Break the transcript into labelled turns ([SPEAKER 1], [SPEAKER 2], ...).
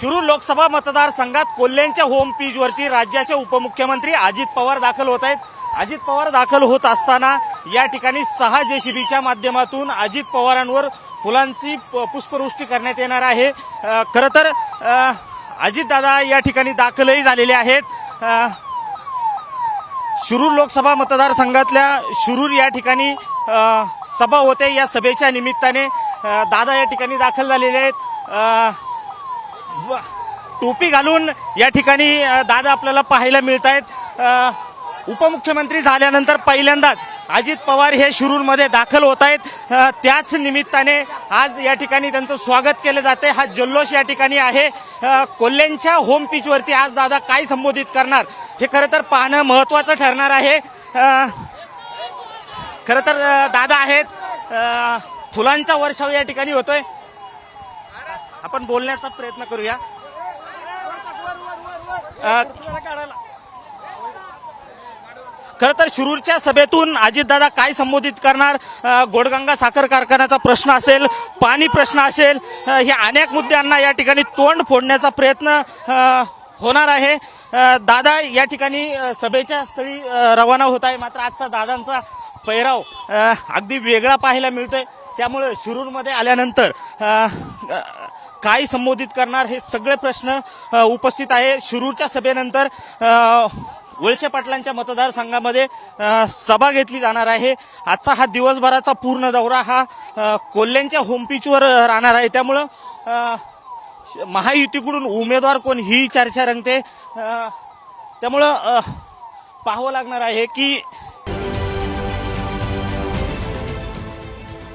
[SPEAKER 1] शिरूर लोकसभा मतदारसंघात कोल्ह्यांच्या होम पीजवरती राज्याचे उपमुख्यमंत्री अजित पवार दाखल होत आहेत. अजित पवार दाखल होत असताना या ठिकाणी सहा जेसीबीच्या माध्यमातून अजित पवारांवर फुलांची प- पुष्पवृष्टी करण्यात येणार आहे. खरं तर अजितदादा या ठिकाणी दाखलही झालेले आहेत. शिरूर लोकसभा मतदारसंघातल्या शिरूर या ठिकाणी सभा होते. या सभेच्या निमित्ताने दादा या ठिकाणी दाखल झालेले आहेत. टोपी घालून या ठिकाणी दादा आपल्याला पाहायला मिळत आहेत उपमुख्यमंत्री झाल्यानंतर पहिल्यांदाच अजित पवार हे शिरूरमध्ये दाखल होत आहेत त्याच निमित्ताने आज या ठिकाणी त्यांचं स्वागत केलं जाते हा जल्लोष या ठिकाणी आहे. कोल्ह्यांच्या होम पिचवरती आज दादा काय संबोधित करणार? हे खरं तर पाहणं महत्त्वाचं ठरणार आहे. खरं तर दादा आहेत. फुलांचा वर्षाव या ठिकाणी होतोय. आपण बोलण्याचा प्रयत्न करूया. खर खरं तर शिरूरच्या सभेतून अजितदादा काय संबोधित करणार? गोडगंगा साखर कारखान्याचा प्रश्न असेल पाणी प्रश्न असेल ह्या हे अनेक मुद्द्यांना या ठिकाणी तोंड फोडण्याचा प्रयत्न होणार आहे. दादा या ठिकाणी सभेच्या स्थळी रवाना होत आहे. मात्र आजचा दादांचा पैराव अगदी वेगळा पाहायला मिळतोय. त्यामुळे शिरूरमध्ये आल्यानंतर काय संबोधित करणार हे सगळे प्रश्न उपस्थित आहे. शिरूरच्या सभेनंतर वळसे पाटलांच्या मतदारसंघामध्ये सभा घेतली जाणार आहे. आजचा हा दिवसभराचा पूर्ण दौरा हा कोल्ह्यांच्या होमपिचवर राहणार आहे. त्यामुळं महायुतीकडून उमेदवार कोण ही चर्चा रंगते. त्यामुळं पाहावं लागणार आहे की